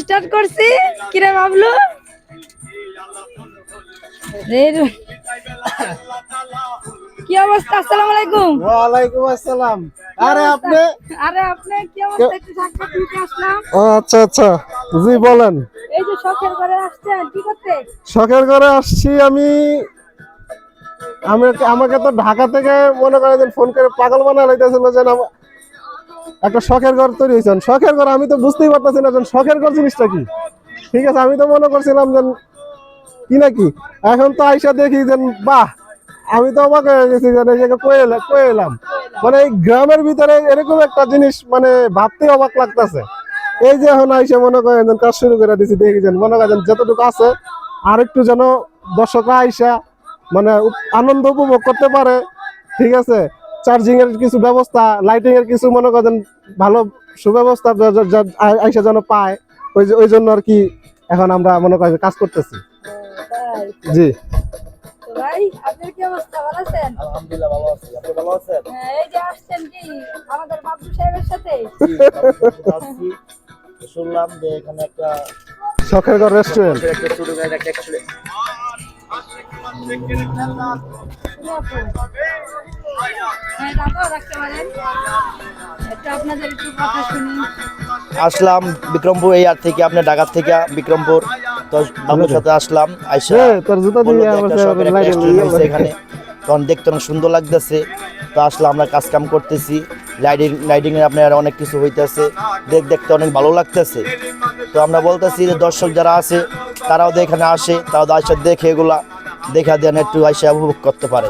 Start করছি? কিরে বাবলু? রে- কি অবস্থা? আসসালামু আলাইকুম। ওয়ালাইকুম আসসালাম। আরে আপনি? আরে আপনি কি অবস্থা? একটু সাক্ষাৎ নিতে আসলাম। ও আচ্ছা আচ্ছা। জি বলেন। এই যে শখের ঘরে আসছেন কি করতে? শখের ঘরে আসছি আমি। আমাকে আমাকে তো ঢাকা থেকে মনে করেন যে ফোন করে পাগল বানা লাইতেছিল যে একটা শখের ঘর তৈরি হয়েছেন। শখের ঘর আমি তো বুঝতেই পারতেছি না শখের ঘর জিনিসটা কি। ঠিক আছে আমি তো মনে করছিলাম যে কি নাকি এখন তো আইসা দেখি যে বাহ আমি তো অবাক হয়ে গেছি যে এই জায়গায় এলাম কয়ে এলাম। মানে এই গ্রামের ভিতরে এরকম একটা জিনিস মানে ভাবতে অবাক লাগতেছে। এই যে এখন আইসা মনে করেন কাজ শুরু করে দিছি দেখি যেন মনে করেন যতটুকু আছে আর একটু যেন দর্শকরা আইসা মানে আনন্দ উপভোগ করতে পারে। ঠিক আছে? চার্জিং এর কিছু ব্যবস্থা লাইটিং এর কিছু মনে করেন ভালো সুব্যবস্থা আইসা যেন পায়। ওই যে- ওই জন্য আর কি এখন আমরা মনে করেন কাজ করতেছি। জি। তো ভাই আপনার কি অবস্থা? ভালো আছেন? আলহামদুলিল্লাহ ভালো আছি। আপনি ভালো আছেন? হ্যাঁ, এই যে আসছেন কি? আমাদের বাবু সাহেবের সাথে? আসছি শুনলাম যে এখানে একটা শখের ঘর রেস্টুরেন্ট একটা ছোট গাড়ি একটা অ্যাকচুয়ালি হ্যাঁ আসলাম বিক্রমপুর এই আর থেকে আপনি ঢাকা থেকে বিক্রমপুর। তো বাবুর সাথে আসলাম আইসা এ, তোর জুতা বলল দিয়ে যে আমার একটা সাথে শপের একটা লাইটিং restaurant হয়েছে দিয়ে এখানে। তখন দেখতে অনেক সুন্দর লাগতেছে। তো আসলে আমরা কাজ কাম করতেছি। লাইটিং লাইটিং এর আপনার অনেক কিছু হইতেছে। দেখ দেখতে অনেক ভালো লাগতেছে। তো আমরা বলতেছি যে দর্শক যারা আছে তারাও এখানে আসে তারাও আসে দেখে এগুলা। দেখা দেন একটু আইসা উপভোগ করতে পারে।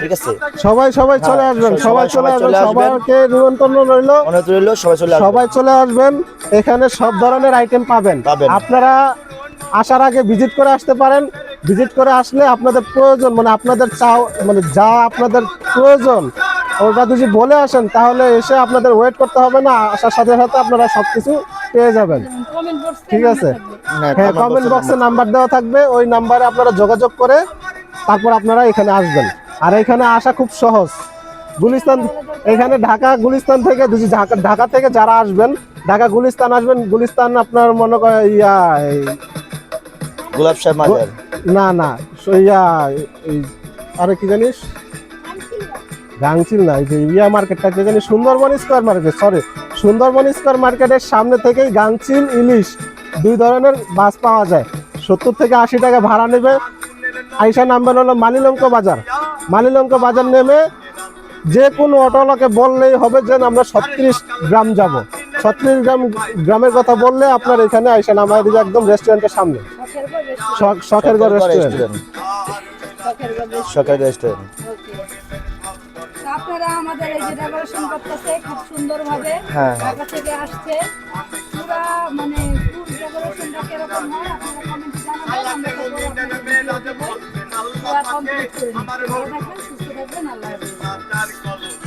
ঠিক আছে? সবাই সবাই চলে হ্যাঁ, আসবেন সবাই- চলে আসবেন। চলে সবাইকে নিমন্ত্রণ রইল। মনে রইল সবাই চলে সবাই চলে আসবেন। এখানে সব ধরনের আইটেম পাবেন। পাবেন। আপনারা আসার আগে ভিজিট করে আসতে পারেন। ভিজিট করে আসলে আপনাদের প্রয়োজন মানে আপনাদের চাও মানে যা আপনাদের প্রয়োজন ওটা যদি বলে আসেন তাহলে এসে আপনাদের ওয়েট করতে হবে না আসার সাথে সাথে আপনারা সবকিছু পেয়ে যাবেন। ঠিক আছে? হ্যাঁ, হ্যাঁ কমেন্ট বক্সে নাম্বার। দেওয়া থাকবে ওই নাম্বারে আপনারা যোগাযোগ করে তারপর আপনারা এখানে আসবেন। আর এখানে আসা খুব সহজ। গুলিস্তান এখানে ঢাকা গুলিস্তান থেকে যদি ঢাকা ঢাকা থেকে যারা আসবেন ঢাকা গুলিস্তান আসবেন গুলিস্তান আপনার মনে করেন ইয়া গোলাপ মাজার। না না ইয়া আরে কি জানিস? গাংচিল না এই যে ইয়া মার্কেটটা কি জানি Sundarban square market sorry Sundarban square মার্কেটের সামনে থেকেই গাংচিল ইলিশ দুই ধরনের বাস পাওয়া যায়। সত্তর থেকে আশি টাকা ভাড়া নেবে। আইসা নাম্বার হলো মালিলঙ্ক বাজার। মালিলঙ্ক বাজার নেমে যে কোনো অটোওয়ালাকে বললেই হবে যে আমরা ছত্রিশ গ্রাম যাব। ছত্রিশ গ্রাম গ্রামের কথা বললে আপনার এখানে আইসা নামায় দিবে একদম রেস্টুরেন্টের সামনে। শখের রেস্টুরেন্ট। শখের রেস্টুরেন্ট। আমাদের এই যে ডেকোরেশন করতেছে খুব সুন্দর ভাবে ঢাকা থেকে আসছে। পুরা মানে ফুল ডেকোরেশনটা কীরকম হয় আপনারা কমেন্টে জানাবেন আমরা আপনাদের কমপ্লিট করে